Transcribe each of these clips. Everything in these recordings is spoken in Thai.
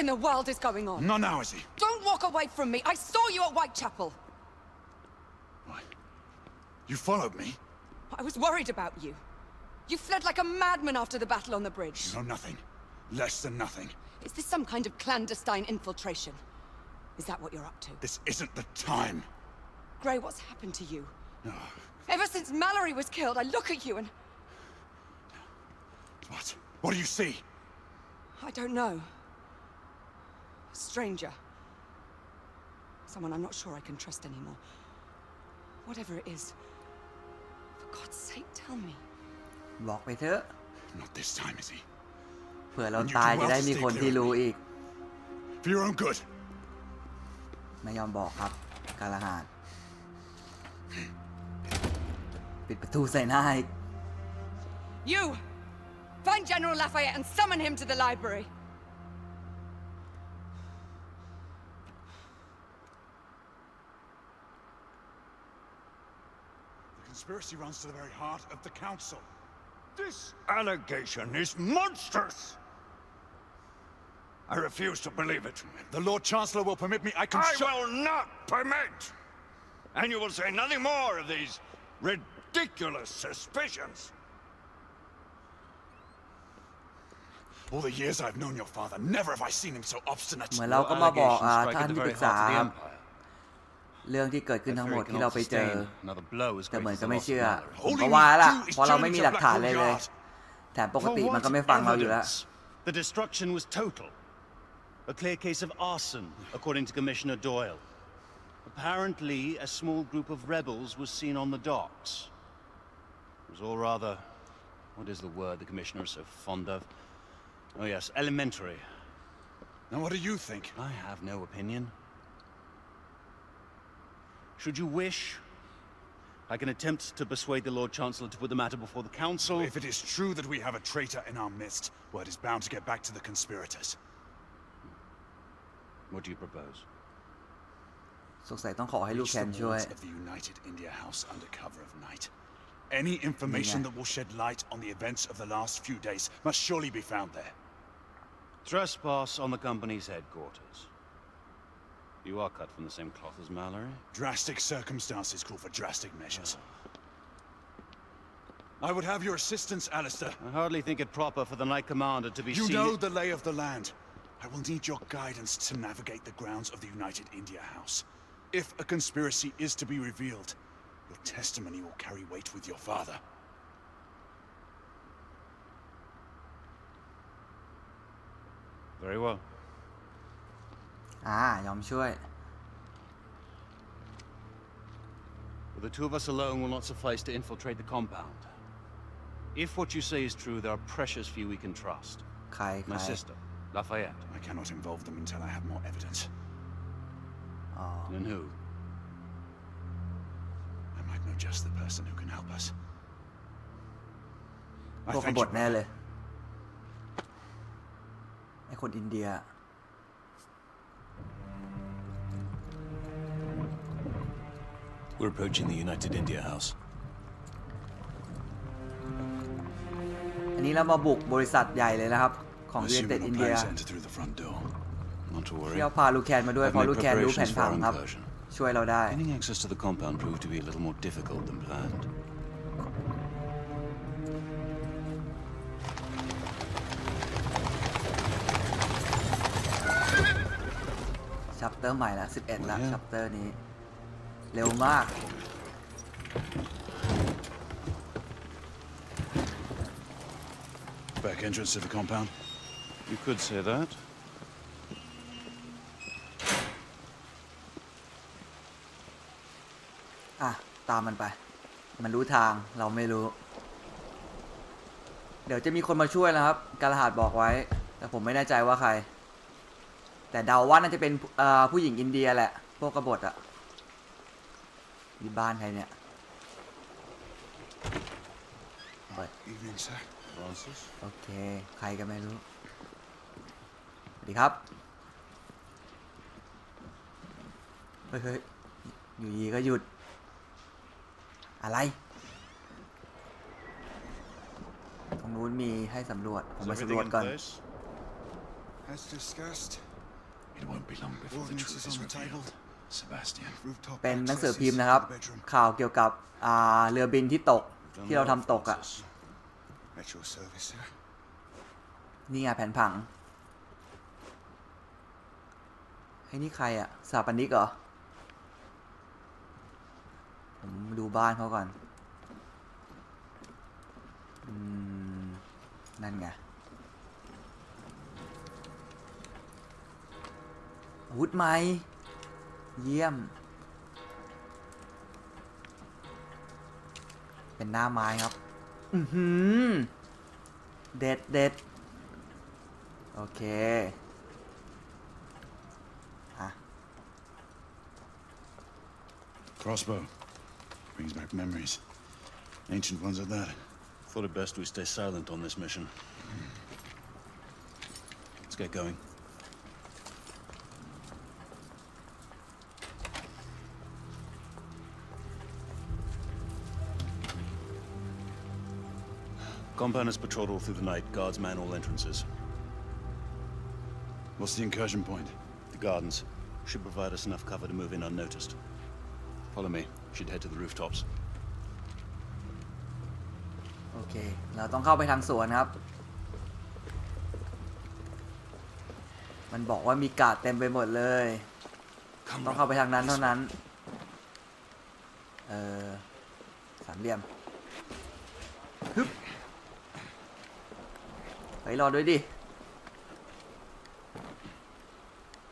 in the world is going on? Not now, is he? Don't walk away from me. I saw you at Whitechapel. Why? You followed me? I was worried about you. You fled like a madman after the battle on the bridge. You know nothing. Less than nothing. Is this some kind of clandestine infiltration? Is that what you're up to? This isn't the time. Gray, what's happened to you? No. Ever since Mallory was killed, I look at you and What? What do you see? I don't know. A stranger. Someone I'm not sure I can trust anymore. Whatever it is, for God's sake, tell me. บอกไปเถอะ Not this time, is he? เผื่อเราตายจะได้มีคนที่รู้อีก For your own good. ไม่ยอมบอกครับ การละหานปิดประตูใส่หน้าอีก You! Find General Lafayette and summon him to the library. conspiracy runs to the very heart of the council. This allegation is monstrous! I refuse to believe it. The Lord Chancellor will permit me. I can I show. will not permit! And you will say nothing more of these ridiculous suspicions. All the years I've known your father, never have I seen him so obstinate. เหมือนเราก็มาบอก Allegations อ่า strike ท่าน at the ที่ปรึ very กษา เรื่องที่เกิดขึ้นทั้งหมด If ที่เรา cannot ไปเจอ sustain another blow as แต่ great เหมือน as ก็ the ไม่ loss of เชื่อ Mallory. ผม All ก็ you ว่า need to ละ do is เพราะเรา turn ไม่ into มี a หลัก black ฐานเลยเลย yard. แถมปก For ติมัน what ก็ไม่ฟังเราอยู่แล้ว evidence? The destruction was total. A clear case of arson, according to Commissioner Doyle. Apparently, a small group of rebels was seen on the docks. It was all rather... What is the word the Commissioner is so fond of? Oh yes, elementary. Now, what do you think? I have no opinion. Should you wish, I can attempt to persuade the Lord Chancellor to put the matter before the Council. If it is true that we have a traitor in our midst, word is bound to get back to the conspirators. What do you propose? สงสัยต้องขอให้ลูก Reach แคน the ช่วย walls of the United India House under cover of night. Any information Yeah. that will shed light on the events of the last few days must surely be found there. Trespass on the company's headquarters. You are cut from the same cloth as Mallory. Drastic circumstances call for drastic measures. I would have your assistance, Alistair. I hardly think it proper for the Knight Commander to be You seen... know the lay of the land. I will need your guidance to navigate the grounds of the United India House. If a conspiracy is to be revealed, your testimony will carry weight with your father. Very well. อ่ายอมช่วย But the two of us alone will not suffice to infiltrate the compound. If what you say is true, there are precious few we can trust. ใครใคร My sister, Lafayette. I cannot involve them until I have more evidence. อ๋อ And who? I might know just the person who can help us. พวก I ก thank บ you. ฏแน่เลย ไอคนอินเดีย We're approaching the United India House. อันนี้เรามาบุกบริษัทใหญ่เลยนะครับ ของ I ยู assume เต็ด no อินเดีย plans to enter through the front door. Not to worry. ที่เอาพาลูกแคนมาด้วย I've เพราะ made ลูกแคนรู้แผน preparations ผั for ง our ครับ incursion. ช่วยเราได้ Gaining access to the compound proved to be a little more difficult than planned. ชัปเตอร์ใหม่ละ11ละ โอ้ย ชัปเตอร์นี้ เร็วมาก Back entrance to the compound. You could say that. อะตามมันไป มันรู้ทาง เราไม่รู้ เดี๋ยวจะมีคนมาช่วยนะครับ กาลาหาดบอกไว้ แต่ผมไม่แน่ใจว่าใคร แต่เดาว่าน่าจะเป็นเอ่อผู้หญิงอินเดียแหละ พวกกบฏอะ นี่บ้านใครเนี่ยเปิด Evening, sir. Francis? โอเค ใครก็ไม่รู้ สวัสดีครับ เฮ้ยเฮ้ยอยู่ดีก็หยุด อะไร ตรงนู้นมีให้สำรวจ ผม Is มา everything สำรวจ in ก่อน place? As discussed, It won't be long before the truth is revealed. Sebastian. Rooftop เป็นหนังสือ access พิมพ์ is นะครับ the bedroom. ข่าวเกี่ยวกับอ่าเรือบินที่ตก Done ที่เรา well, ทำตกอะ่ะ Francis. At your service, sir. นี่ไงแผนผังไอ้นี่ใครอะสถาปนิกเหรอ ผมดูบ้านเขาก่อนอืมนั่นไงอาวุธไหม เยี่ยม เป็นหน้าไม้ครับ อือหือ เด็ดเด็ดโอเคอะ Crossbow. Brings back memories. Ancient ones at that. Thought it best we stay silent on this mission. Let's get going. Compound is patrolled all through the night. Guards man all entrances. What's the incursion point? The gardens should provide us enough cover to move in unnoticed. Follow me. Should head to the rooftops. โอเค เราต้องเข้าไปทางสวนครับ มันบอกว่ามีกาดเต็มไปหมดเลย ต้องเข้าไปทางนั้นเท่านั้น เออสามเหลี่ยมฮึบ ไปรอด้วยดิ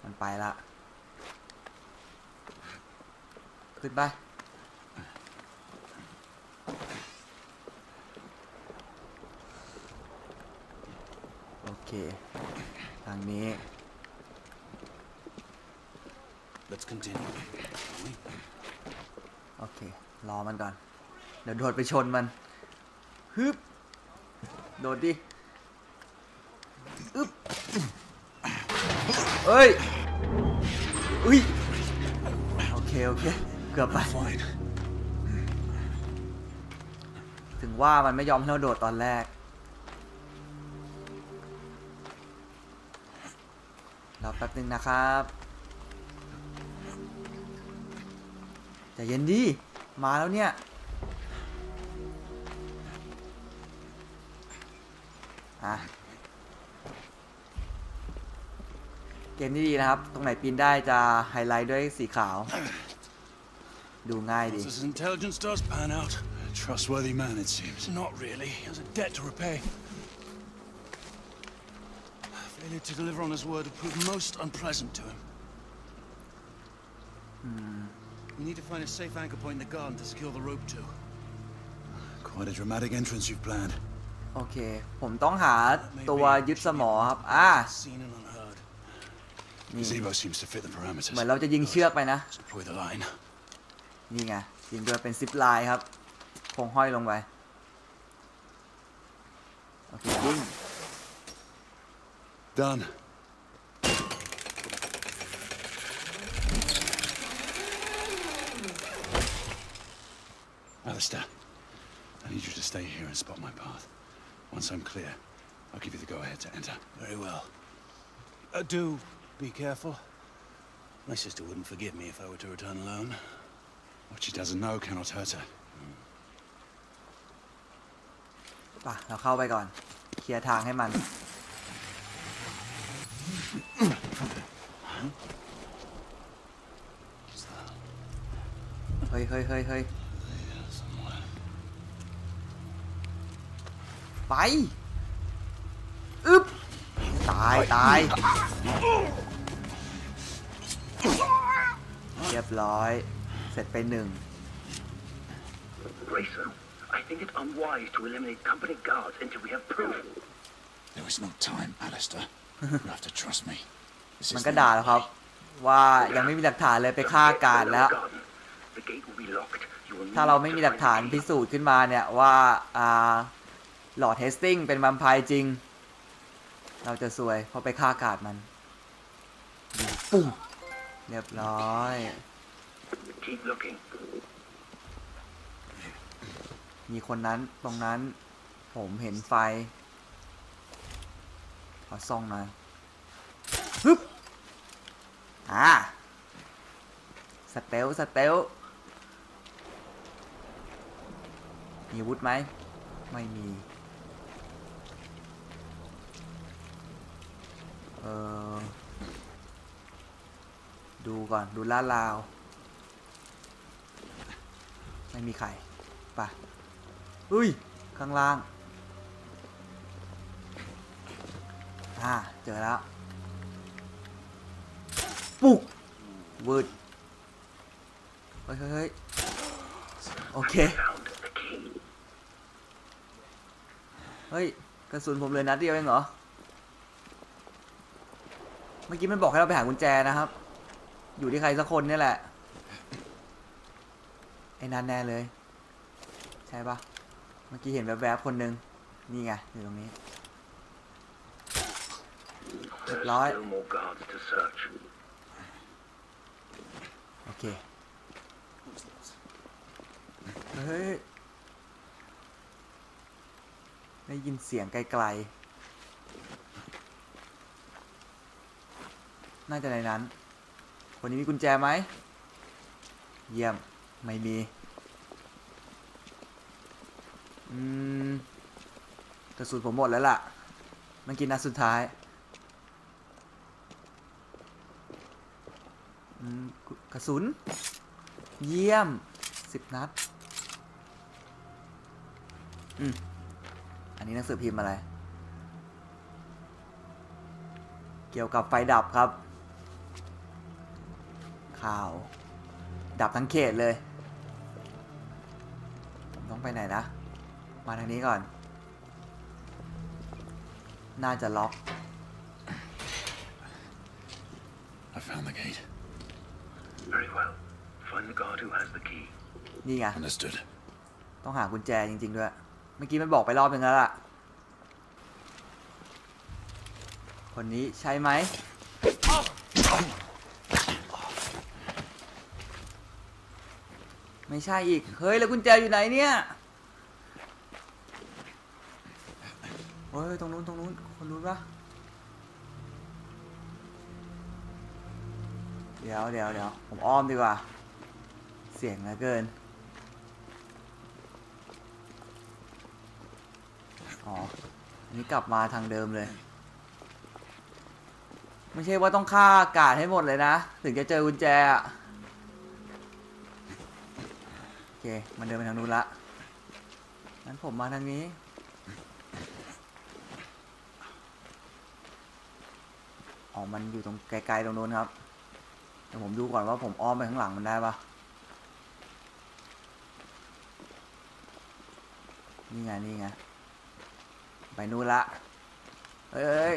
มันไปละ ขึ้นไป โอเค ทางนี้ Let's continue. โอเค รอมันก่อน เดี๋ยวโดดไปชนมัน ฮึบ โดดดิ อึ๊บ เอ้ยอุ้ยโอเคโอเคเกือบไป Fine. ถึงว่ามันไม่ยอมให้เราโดดตอนแรกรอแป๊บหนึ่งนะครับใจเย็นดี มาแล้วเนี่ย อะ เกมนี้ดีนะครับ ตรงไหนปีนได้จะไฮไลท์ด้วยสีขาว ดูง่ายดี As intelligence does pan out. A trustworthy man, it seems. Not really. He has a debt to repay. Failure to deliver on his word would prove most unpleasant to him. We need to find a safe anchor point in the garden to secure the rope to. Quite a dramatic entrance you've planned. โอเค ผมต้องหาตัวยึดสมอครับ อ่า Gazebo seems to fit the เหมือน parameters. เราจะยิงเชือกไปนะ Let's deploy the line. นี่ไงยิงด้วยเป็นซิปไลน์ครับ คงห้อยลงไป โอเคยิง Done. Alistair, I need you to stay here and spot my path. Once I'm clear, I'll give you the go-ahead to enter. Very well. Uh, do be careful. My sister wouldn't forgive me if I were to return alone. What she doesn't know cannot hurt her. ป่ะ เราเข้าไปก่อน เคลียร์ทางให้มัน เฮ้ยเฮ้ยเฮ้ยเฮ้ยไป อึ๊บ ตาย ตาย เรียบร้อย เสร็จไปหนึ่ง Racer, I think it unwise to eliminate company guards until we have proof. There is no time, Alistair. you have to trust me. This มัน is ก็ the ด่าแล้วครับ ว่ายังไม่มีหลักฐานเลยไปฆ่าการแล้ว Garden. The gate will be locked. You will ถ้าเรา need ไม่ to มีหลัก find ฐาน the พิ key. สูจน์ขึ้นมาเนี่ยว่าอ่าหลอดเทสติ้งเป็นวัมไพร์จริง เราจะซวยเพราะไปฆ่ากาดมันปุ้ม เรียบร้อย Keep looking. มีคนนั้นตรงนั้น ผมเห็นไฟ ขอส่องหน่อยฮึบอ่าสเตลสเตลมีอาวุธไหม ไม่มี เออ ดูก่อนดูล่าลาว ไม่มีใครไปะอุ้ย ข้างล่าง อ่า เจอแล้ว ปุกวืดเฮ้ยเฮ้ยเฮ้ยโอเค เฮ้ย กระสุนผมเลยนัดเดียวเองเหรอ เมื่อกี้มันบอกให้เราไปหากุญแจนะครับ อยู่ที่ใครสักคนนี่แหละ ไอ้นั่นแน่เลย ใช่ปะเมื่อกี้เห็นแวบๆคนหนึ่งนี่ไง อยู่ตรงนี้เรียบร้อย โอเค เฮ้ย ได้ยินเสียงไกลๆ น่าจะในนั้น คนนี้มีกุญแจไหม เยี่ยม ไม่มี อืมกระสุนผมหมดแล้วล่ะ มันกินนัดสุดท้าย อืมกุกระสุน เยี่ยม สิบนัด อืม อันนี้หนังสือพิมพ์อะไร เกี่ยวกับไฟดับครับ ข่าว ดับทั้งเขตเลยผมต้องไปไหนนะ มาทางนี้ก่อน น่าจะล็อก I found the gate. Very well. Find the guard who has the key. นี่ไง Understood. ต้องหากุญแจจริง ๆ ด้วย เมื่อกี้มันบอกไปรอบนึงแล้วล่ะ คนนี้ใช่ไหม ไม่ใช่อีก เฮ้ย แล้วกุญแจอยู่ไหนเนี่ยโอ้ยตรงนู้นตรงนู้นคนนู้นปะเดี๋ยวเดี๋ยวเดี๋ยวผมอ้อมดีกว่า เสียงเหลือเกิน อ๋อนนี้กลับมาทางเดิมเลย ไม่ใช่ว่าต้องฆ่าอากาศให้หมดเลยนะ ถึงจะเจอกุญแจอะ เค มันเดินไปทางนู้นละ งั้นผมมาทางนี้ อ๋อ มันอยู่ตรงไกลๆตรงนู้นครับ เดี๋ยวผมดูก่อนว่าผมอ้อมไปข้างหลังมันได้ปะนี่ไง นี่ไง ไปนู่นละ เฮ้ยเฮ้ย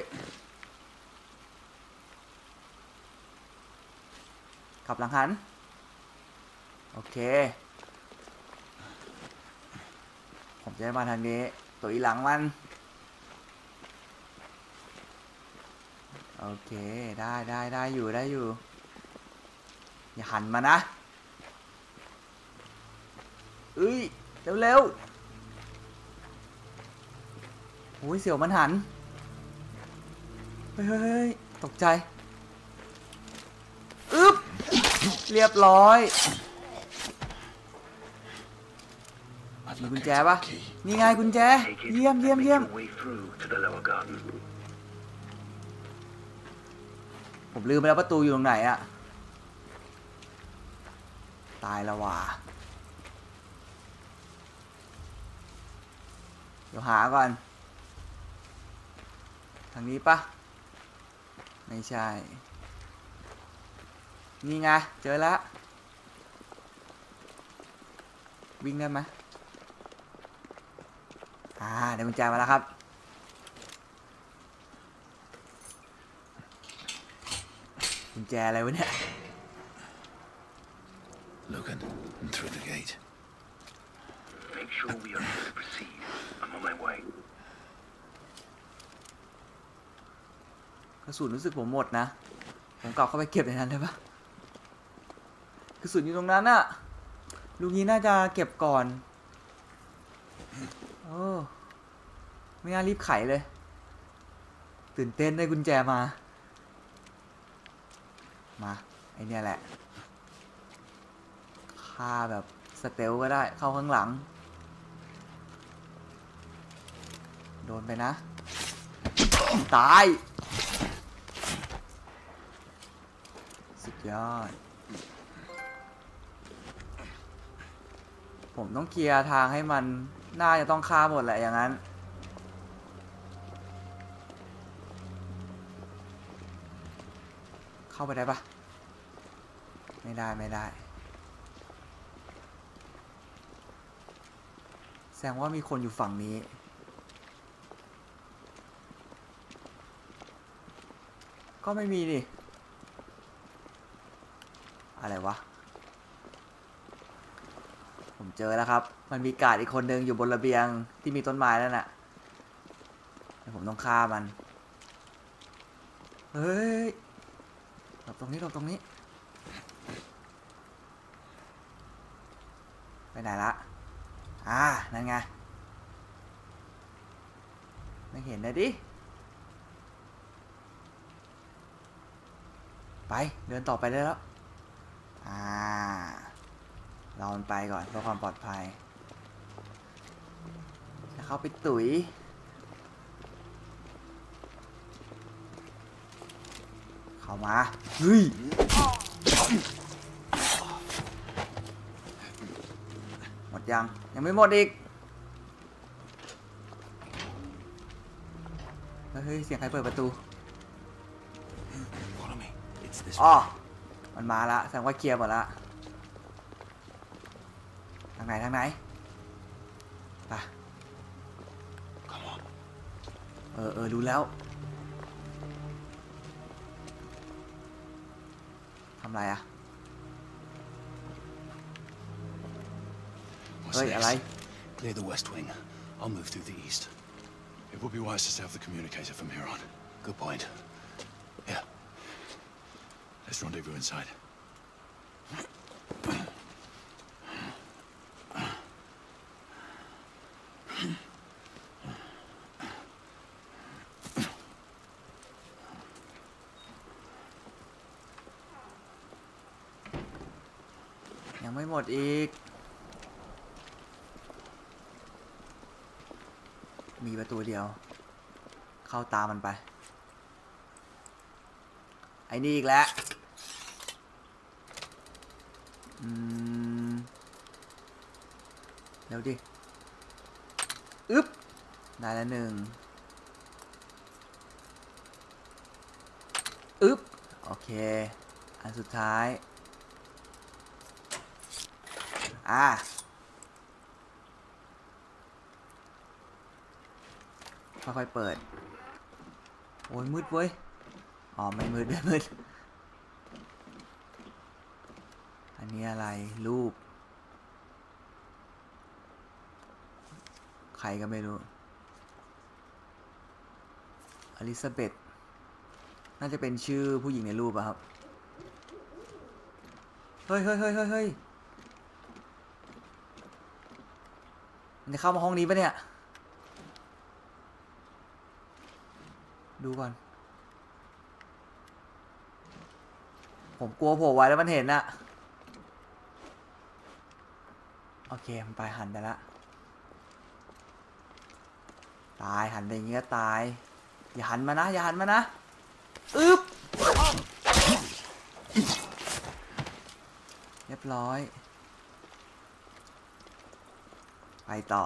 ขับหลังหัน โอเค ผม จะได้มาทางนี้ตัวอีหลังมัน โอเคได้ได้ได้อยู่ได้อยู่ อย่าหันมานะเอ้ยเร็วเร็วโอ้ยเสียวมันหันเฮ้ยเฮ้ยเฮ้ยตกใจ อึ๊บ เรียบร้อย มีกุญ located แจปะ the key. นี่ไงกุญแจ Take it เยี่ยม and เยี่ยม make เยี่ยม your way through to the lower garden. ผมลืมไปแล้วประตูอยู่ตรงไหนอะตายแล้วว่ะเดี๋ยวหาก่อน ทางนี้ปะไม่ใช่ นี่ไง เจอแล้ว วิ่งได้ไหม อ่าได้กุญแจมาแล้วครับ กุญแจอะไรวะเนี่ย Logan, and through the gate. Make sure we are able to proceed. I'm on my way. กระสุนรู้สึกผมหมดนะ ผมกลับเข้าไปเก็บในนั้นได้ปะกระสุนอยู่ตรงนั้นอะลูกนี้น่าจะเก็บก่อน โอ้ไม่น่ารีบไขเลย ตื่นเต้นได้กุญแจมามมาไอเนี่ยแหละฆ่าแบบสเตลก็ได้เข้าข้างหลัง โดนไปนะ ตาย สุดยอด ผมต้องเคลียร์ทางให้มัน น่าจะต้องฆ่าหมดแหละอย่างนั้นเข้าไปได้ปะไม่ได้ไม่ได้แสดงว่ามีคนอยู่ฝั่งนี้ ก็ไม่มีดิอะไรวะ เจอแล้วครับ มันมีกาดอีกคนนึงอยู่บนระเบียงที่มีต้นไม้นั่นน่ะผมต้องฆ่ามัน เฮ้ยหลบตรงนี้หลบตรงนี้ ไปไหนละ อ่า นั่นไง ไม่เห็นเลยดิ ไป เดินต่อไปได้แล้ว อ่า นไปก่อนเพื่อความปลอดภัยจะเข้าไปตุ๋ยเข้ามาเฮ้ยหมดยัง ยังไม่หมดอีกเฮ้ยเสียงใครเปิดประตู Follow me. It's this อ๋อมันมาละแสดงว่าเคลียร์หมดละทาง ไหน ทางไหน ไป Come on. เออเออรู้แล้ว ทำไรอะ What's เฮ้ย next? อะไร Clear the west wing. I'll move through the east. It would be wise to set up the communicator from here on. Good point. Yeah. Let's rendezvous inside. ดอีก มีประตูเดียว เข้าตามมันไป ไอ้นี่อีกแล้วอืมเร็วดิอึ๊บได้แล้วหนึ่งอึ๊บ โอเค อันสุดท้าย อ่าค่อยๆเปิด โอ้ยมืดเว้ย อ๋อ ไม่มืดไม่มืด อันนี้อะไร รูป ใครก็ไม่รู้ อลิซาเบธน่าจะเป็นชื่อผู้หญิงในรูปอะครับ เฮ้ยเฮ้ยเฮ้ยเฮ้ยเฮ้ย มัน จะเข้ามาห้องนี้ปะเนี่ย ดูก่อน ผมกลัวโผล่ไว้แล้วมันเห็นอะโอเค มันไปหันไปละ ตายหันไปอย่างงี้ก็ตาย อย่าหันมานะ อย่าหันมานะ อึ๊บ เรียบร้อย ไปต่อ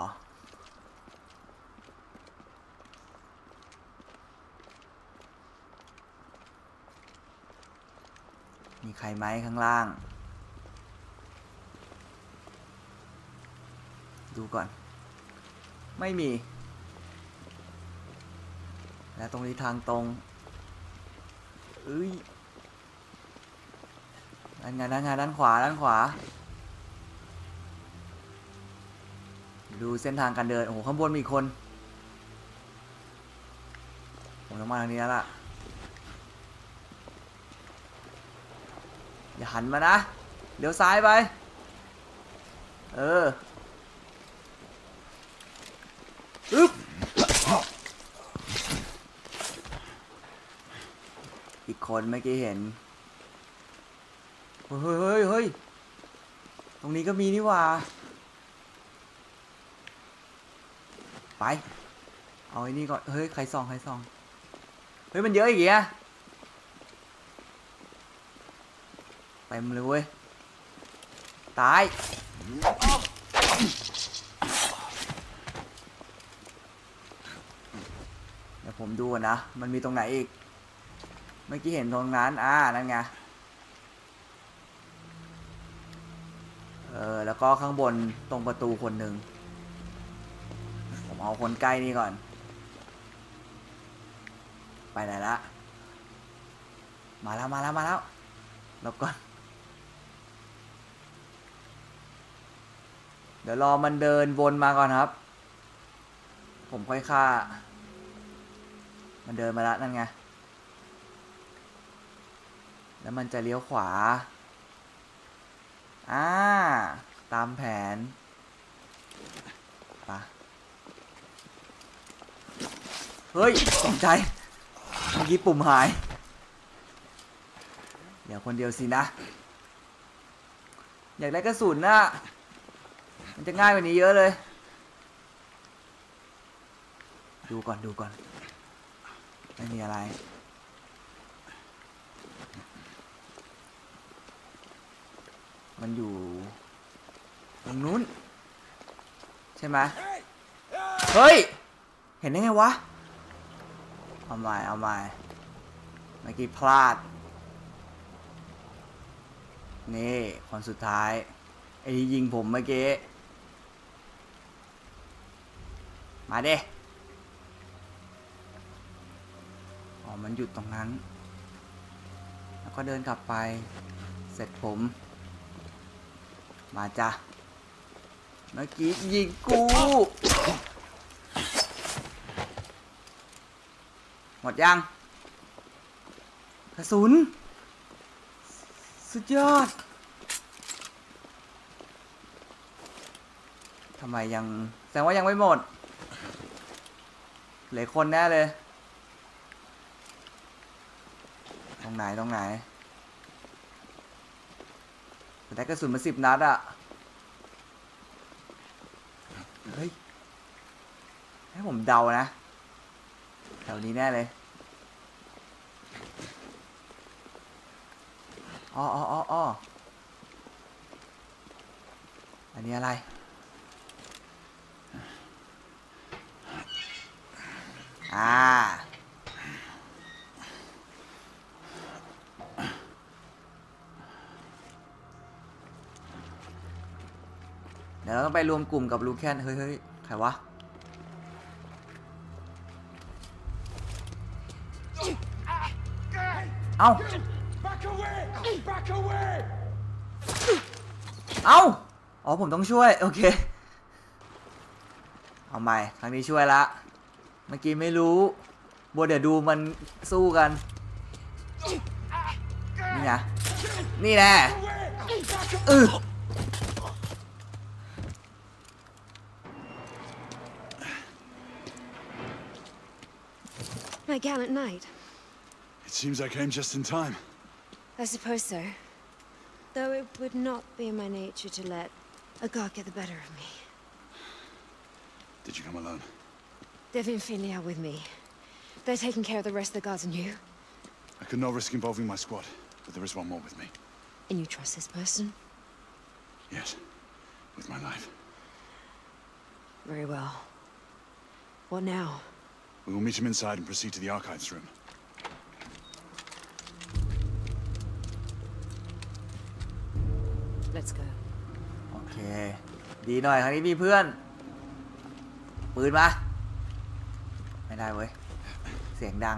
มีใครไหมข้างล่าง ดูก่อน ไม่มี และตรงนี้ทางตรงเอ้ยด้านไงด้านไงด้านขวาด้านขวา ดูเส้นทางการเดิน โอ้โห ข้างบนมีคนผมต้องมาทางนี้แล้วล่ะ อย่าหันมานะ เดี๋ยวซ้ายไป เอออึ๊บอีกคนเมื่อกี้เห็น เฮ้ยเฮ้ยเฮ้ย ตรงนี้ก็มีนี่ว่า ไป เอาไอ้นี่ก่อน เฮ้ย ใครซอง ใครซอง เฮ้ย มันเยอะอีกอะเต็มเลยเว้ย ตาย เดี๋ยวผมดูนะ มันมีตรงไหนอีก เมื่อกี้เห็นตรงนั้น อ่า นั่นไง เออ แล้วก็ข้างบนตรงประตูคนหนึ่ง เอาคนใกล้นี่ก่อน ไปไหนละ มาแล้วมาแล้วมาแล้วหลบก่อน เดี๋ยวรอมันเดินวนมาก่อนครับ ผมค่อยฆ่า มันเดินมาแล้วนั่นไง แล้วมันจะเลี้ยวขวา อ่า ตามแผนไปะ เฮ้ยตกใจ เมื่อกี้ปุ่มหาย เดี๋ยวคนเดียวสินะ อยากได้กระสุนนะมันจะง่ายกว่านี้เยอะเลย ดูก่อนดูก่อน ไม่มีอะไรมันอยู่ตรงนู้น ใช่ไหมเฮ้ย เห็นได้ไงวะ เอาใหม่เอาใหม่เมื่อกี้พลาด นี่คนสุดท้ายไอ้ที่ยิงผมเมื่อกี้ มาเด้อ๋อ มันหยุดตรงนั้น แล้วก็เดินกลับไป เสร็จผม มาจ้ะ เมื่อกี้ยิงกู มดยังกระสุน สุดยอดทำไมยังแสดงว่ายังไม่หมดเหลือคนแน่เลย ตรงไหนตรงไหนแต่กระสุนมาสิบนัดอะเฮ้ยให้ผมเดานะ แถวนี้แน่เลยอ๋ออ๋ออ๋ออ๋ออันนี้อะไร อ่า เดี๋ยวเราต้องไปรวมกลุ่มกับลูแคนเฮ้ยเฮ้ยใครวะ เอ้า เอ้า อ๋อผมต้องช่วย โอเค เอาใหม่ ครั้งนี้ช่วยละ เมื่อกี้ไม่รู้บัวเดี๋ยวดูมันสู้กัน นี่ไงนี่แน่อือ My gallant knight. It seems I came just in time. I suppose so. Though it would not be in my nature to let a god get the better of me. Did you come alone? Devin Finley are with me. They're taking care of the rest of the guards and you. I could not risk involving my squad, but there is one more with me. And you trust this person? Yes, with my life. Very well. What now? We will meet him inside and proceed to the archives room. 'Let's go. โอเค ดีหน่อยครั้งนี้มีเพื่อน ปืนมา ไม่ได้เว้ย เสียงดัง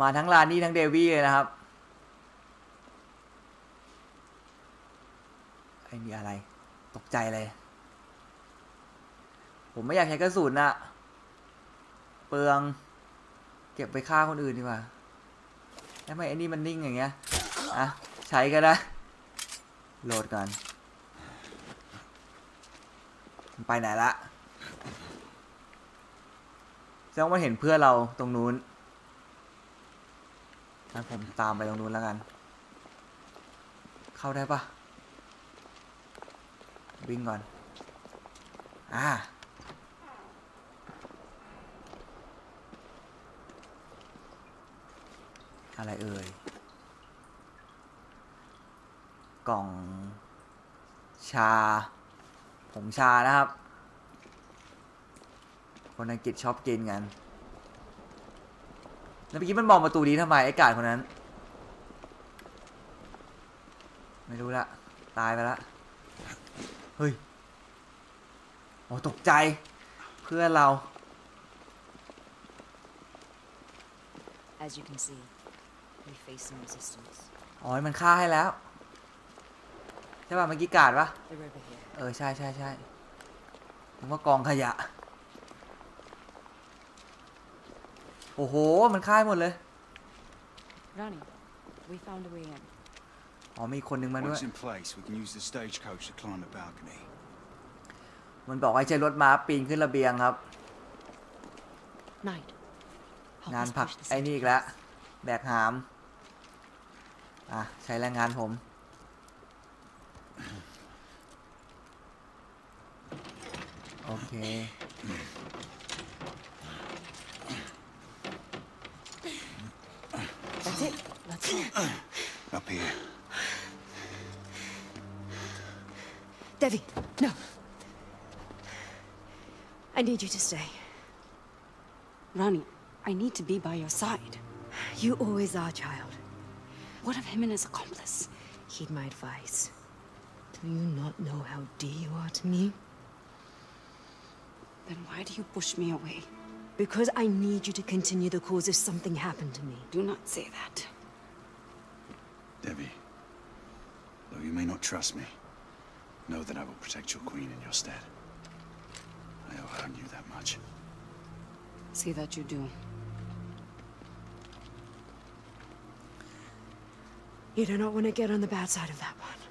มาทั้งลานนี่ทั้งเดวี่เลยนะครับ ไอ้นี่อะไร ตกใจเลย ผมไม่อยากใช้กระสุนอะเปลือง เก็บไปฆ่าคนอื่นดีกว่าทำไมไอ้นี่มันนิ่งอย่างเงี้ย อะ ใช้ก็ได้ โหลดก่อนไปไหนละแสดงว่าเห็นเพื่อนเราตรงนู้นงั้นผมตามไปตรงนู้นแล้วกัน เข้าได้ปะวิ่งก่อน อ่า อะไรเอ่ย กล่องชา ผงชานะครับ คนอังกฤษชอบกินกัน แล้วเมื่อกี้มันมองประตูนี้ทำไมไอ้กาดคนนั้น ไม่รู้ละ ตายไปละ เฮ้ย โอ้ตกใจ เพื่อนเรา As you can see, we face some resistance. อ๋อ มันฆ่าให้แล้ว ใช่ป่ะเมื่อกี้กาดปะ They're over here. เออใช่ใช่ใช่ผมว่ากองขยะ โอ้โห มันฆ่าให้หมดเลย Rani, we found a way in. อ๋อมีคนหนึงมาด้วย Once in place, we can use the stagecoach to climb the balcony. มันบอกให้ใช้รถม้าปีนขึ้นระเบียงครับ Knight, help งาน us ผลัก push this ไอ้นี่อีกแล้วแบกหาม อะ ใช้แรงงานผม Okay. That's it. Let's go. Up here. Devi, no. I need you to stay. Rani, I need to be by your side. You always are, child. What of him and his accomplice? Heed my advice. Do you not know how dear you are to me? Then why do you push me away? Because I need you to continue the cause if something happened to me. Do not say that. Debbie, though you may not trust me, know that I will protect your queen in your stead. I owe her you that much. See that you do. You do not want to get on the bad side of that one.